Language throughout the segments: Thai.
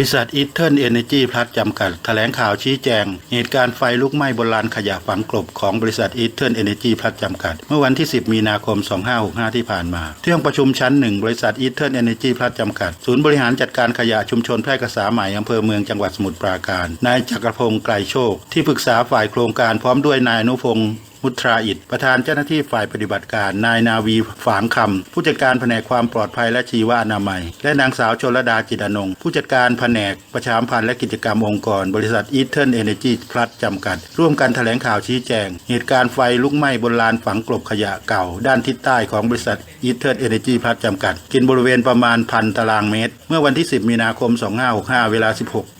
ริษัทอีเทิร์นเอเนจีพลัสจำกัด แถลงข่าวชี้แจง เหตุการณ์ไฟลุกไหม้บนลานขยะฝังกลบของบริษัทอีเทิร์นเอเนจีพลัสจำกัด เมื่อวันที่ 10 มีนาคม 2565 ที่ผ่านมาที่ห้องประชุมชั้นหนึ่งบริษัทอีเทิร์นเอเนจีพลัสจำกัด ศูนย์บริหารจัดการขยะชุมชนแพร่กษาใหม่อำเภอเมืองจังหวัดสมุทรปราการ นายจักรพงศ์ไกรโชค ที่ปรึกษาฝ่ายโครงการพร้อมด้วยนายอนุพงศ์ มุตราอิฐประธานเจ้าหน้าที่ฝ่ายปฏิบัติการ นายนาวีฝางคำผู้จัดการแผนกความปลอดภัยและชีวอนามัย และนางสาวชลดาจิตรอนง ผู้จัดการแผนกประชามพันธ์และกิจกรรมองค์กร บริษัทอีเทิร์นเอเนจีพลัสจำกัด ร่วมกันแถลงข่าวชี้แจง เหตุการณ์ไฟลุกไหม้บนลานฝังกลบขยะเก่า ด้านทิศใต้ของบริษัทอีเทิร์นเอเนจีพลัสจำกัด กินบริเวณประมาณพันตารางเมตร เมื่อวันที่ 10 มีนาคม 2565 เวลา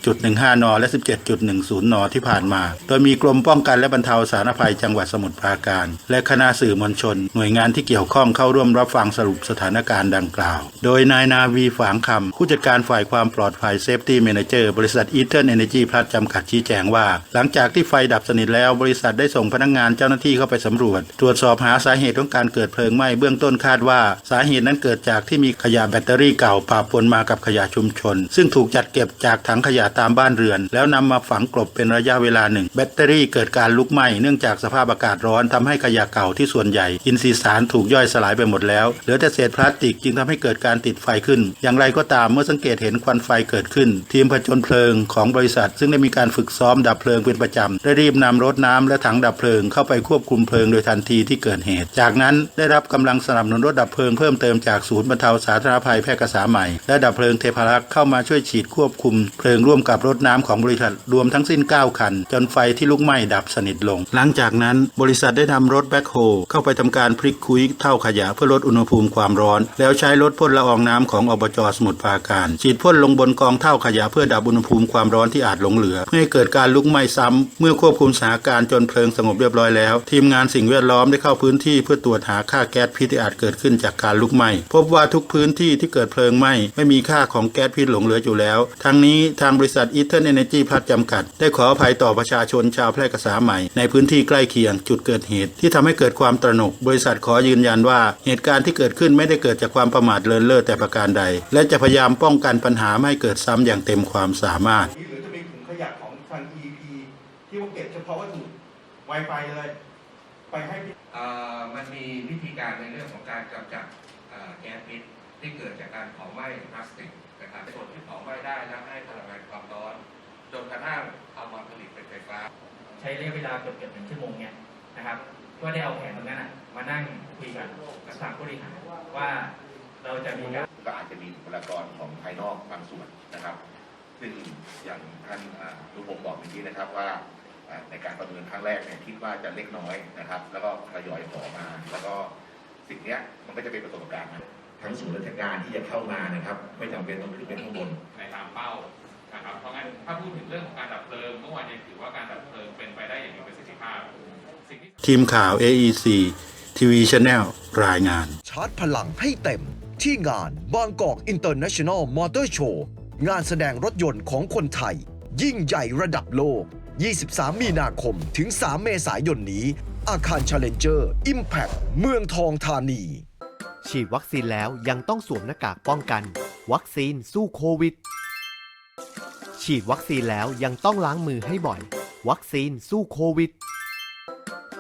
16.15 น และ 17.10 น ที่ผ่านมา โดยมีกรมป้องกันและบรรเทาสาธารณภัยจังหวัดสมุทรปราการ และคณะสื่อมวลชน หน่วยงานที่เกี่ยวข้องเข้าร่วมรับฟังสรุปสถานการณ์ดังกล่าว โดยนายนาวีฝางคำผู้จัดการฝ่ายความปลอดภัยเซฟตี้แมนเจอร์บริษัทอีเทิร์นเอเนจีพลัสจำกัดชี้แจงว่า หลังจากที่ไฟดับสนิทแล้วบริษัทได้ส่งพนักงานเจ้าหน้าที่เข้าไปสำรวจ ตรวจสอบหาสาเหตุของการเกิดเพลิงไหม้เบื้องต้นคาดว่า สาเหตุนั้นเกิดจากที่มีขยะแบตเตอรี่เก่าปะปนมากับขยะชุมชน ซึ่งถูกจัดเก็บจากถังขยะตามบ้านเรือน แล้วนำมาฝังกลบเป็นระยะเวลาหนึ่งแบตเตอรี่เกิดการลุกไหม้เนื่องจากสภาพอากาศร้อนทำให้ขยะเก่าที่ส่วนใหญ่ อินทรีย์สารถูกย่อยสลายไปหมดแล้ว เหลือแต่เศษพลาสติกจึงทำให้เกิดการติดไฟขึ้น อย่างไรก็ตามเมื่อสังเกตเห็นควันไฟเกิดขึ้น ทีมผจญเพลิงของบริษัท ซึ่งได้มีการฝึกซ้อมดับเพลิงเป็นประจำได้รีบนำรถน้ำและถังดับเพลิงเข้าไปควบคุมเพลิงโดยทันทีที่เกิดเหตุ จากนั้นได้รับกำลังสนับสนุนรถดับเพลิงเพิ่มเติมจากศูนย์บรรเทาสาธารณภัยแพร่กษาใหม่และดับเพลิงเทพารักษ์เข้ามาช่วยฉีดควบคุมเพลิงร่วมกับรถน้ำของบริษัทรวมทั้งสิ้น 9 คัน จนไฟที่ลุกไหม้ดับสนิทลง หลังจากนั้นบริษัทได้นำรถแบ็คโฮเข้าไปทำการพลิกคุยเท่าขยะเพื่อลดอุณหภูมิความร้อน แล้วใช้รถพ่นละอองน้ำของอบจสมุทรปราการฉีดพ่นลงบนกองเท่าขยะเพื่อดับอุณหภูมิความร้อนที่อาจหลงเหลือเพื่อให้เกิดการลุกไหม้ซ้ำเมื่อควบคุมสถานการณ์จนเพลิงสงบเรียบร้อยแล้ว ทีมงานสิ่งแวดล้อมได้เข้าพื้นที่เพื่อตรวจหาค่าแก๊สพิษที่อาจเกิดขึ้นจากการลุกไหม้พบว่าทุกพื้นที่ที่เกิดเพลิงไหม้ไม่มีค่าของแก๊สพิษหลงเหลืออยู่แล้ว ทั้งนี้ทางบริษัทอีเทอร์เอเนจีพลัสจำกัด ได้ขออภัยต่อประชาชนชาวแพร่กษาใหม่ในพื้นที่ใกล้เคียงจุดเกิดเหตุ ที่ทำให้เกิดความตระหนก บริษัทขอยืนยันว่าเหตุการณ์ที่เกิดขึ้นไม่ได้เกิดจากความประมาทเลินเล่อแต่ประการใด และจะพยายามป้องกันปัญหาไม่ให้เกิดซ้ำอย่างเต็มความสามารถหรือจะมีถุงขยะของทาง EP ที่ว่าเก็บเฉพาะวัตถุ Wi-Fi เลย ไปให้พี่เอ่อมันมีวิธีการในเรื่องของการกำจัดเอ่อแก๊สพิษที่เกิดจากการเผาไหม้พลาสติกนะครับส่วนที่เผาไหม้ได้แล้วให้พลังงานความร้อนจนกระทั่งเอามาผลิตเป็นไฟฟ้า ใช้ระยะเวลาเกือบเกือบหนึ่งชั่วโมงเนี่ย นะครับ ก็ได้เอาแผนตรงนั้นนะมานั่งคุยกันกับทางผู้บริหารว่าเราจะมีการก็อาจจะมีบุคลากรของภายนอกบางส่วนนะครับ ซึ่งอย่างท่านอ่าลุงผมบอกเมื่อกี้นะครับว่าอ่าในการประเมินครั้งแรกเนี่ยคิดว่าจะเล็กน้อยนะครับ แล้วก็ทยอยขอมา แล้วก็สิ่งเนี้ยมันก็จะเป็นประสบการณ์นะทั้งศูนย์ราชการที่จะเข้ามานะครับ ไม่จำเป็นต้องขึ้นไปข้างบนในตามเป้านะครับเพราะงั้นถ้าพูดถึงเรื่องของการดับเพลิงเมื่อวานยังถือว่าการดับเพลิงเป็นไปได้อย่างมีประสิทธิภาพสิ่ง ที่ทีมข่าว AEC ทีวีช n แนลรายงาน ชาร์จพลังให้เต็มที่งานบางกอกอินเตอร์เนชั่นแนลมอเตอร์โชว์งานแสดงรถยนต์ของคนไทย ยิ่งใหญ่ระดับโลก 23 มีนาคมถึง 3 เมษายนนี้ อาคาร Challenger Impact เมืองทองธานี ฉีดวัคซีนแล้วยังต้องสวมหน้ากากป้องกัน วัคซีนสู้โควิด ฉีดวัคซีนแล้วยังต้องล้างมือให้บ่อย วัคซีนสู้โควิด